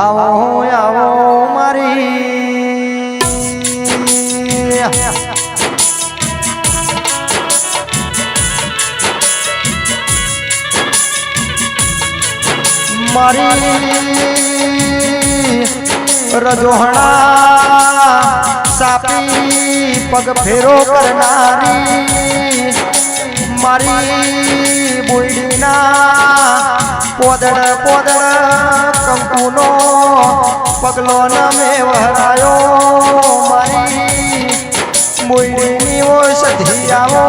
આવો આવો મારી. મારી રજોહણા સાપી પગ ફેરો કરનારી મારી બુઈડીના પોદળ પોદળ કંકુનો પગલો ન મેં વહરાયો મારી બુઈડીની ઓષધી આવો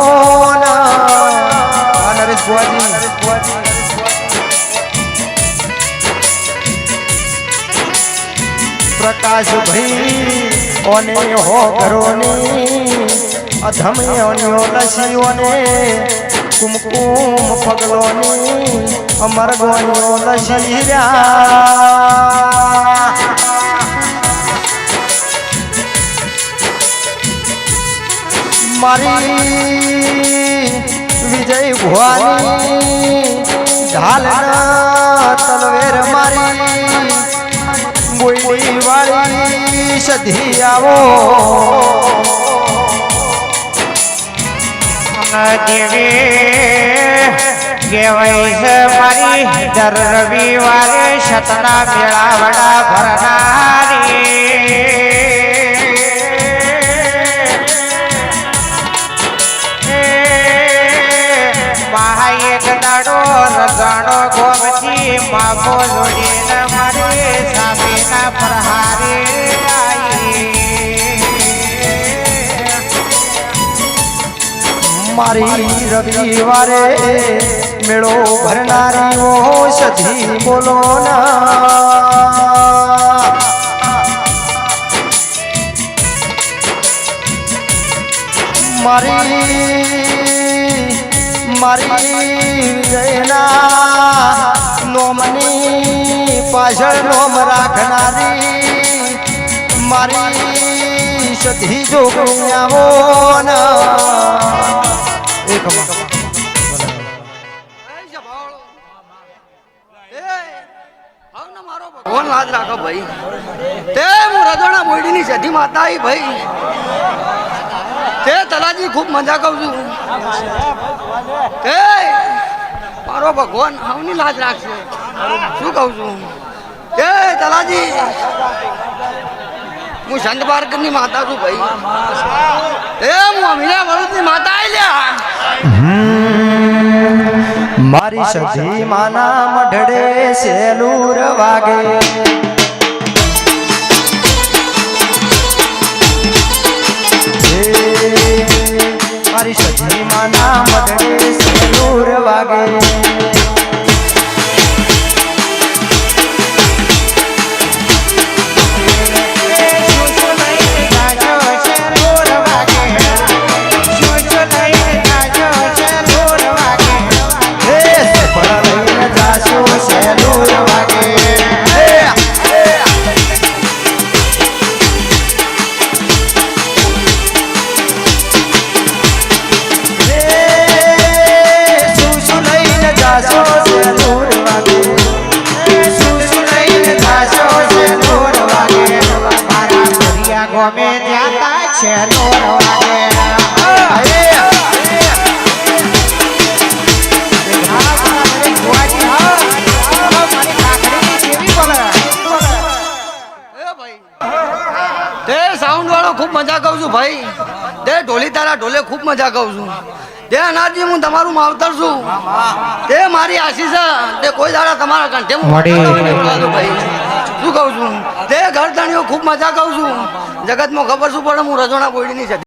ના નરેશ ભુવાજી નરેશ ભુવાજી પ્રકાશ ભાઈ ઓને હો ઘરોની અધમ્યોન્યો લસીઓને કુમકુમ પગલોની અમર ગોળીઓ રહ્યા. મારી વિજય ભવાની ઢાલ તલવેર મારી બોલી વાળી સધી આવો. કહેવાય છે મારી દર રવિવારે સતના મેળાવડા ભરનારી. મહાયક દાડો ગોમતી માગો જોડીને મારી સામેના પ્રહારે મારી રવિવારે મેળો ભરનારી ઓ સધી બોલો ના. મારી મારી જયના નોમની પાછળ નોમ રાખનારી મારી સધી જોગણિયાઓ એક ભગવાન લાજ રાખો ભાઈ. તે હું રજોણા બોયડીની સધી માતા આવી ભાઈ. તે તલાજી ખૂબ મજા કહું છું. તે મારો ભગવાન હવની લાજ રાખશે. શું કહું છું? તે તલાજી હું સંત બારકરની માતા છું ભાઈ. એ હું અમીના વરુદની માતા આવી લ્યા. મારી સધી માના મઢડે સેલુર વાગે. હે, મારી સધી માના મઢડે સેલુર વાગે. ગમે જાતા છે ખૂબ મજા કહું છું ભાઈ. તે ઢોલી તારા ઢોલે ખૂબ મજા કહું છું. તે અનાજી હું તમારું માવતર છું. તે મારી આશીષ છે. તે કોઈ દાડા તમારા કંઠે હું ભાઈ. શું કહું છું? તે ઘર ધણીઓ ખૂબ મજા કહું છું. જગતમાં ખબર શું પડે? હું રજોણા બોયડીની છે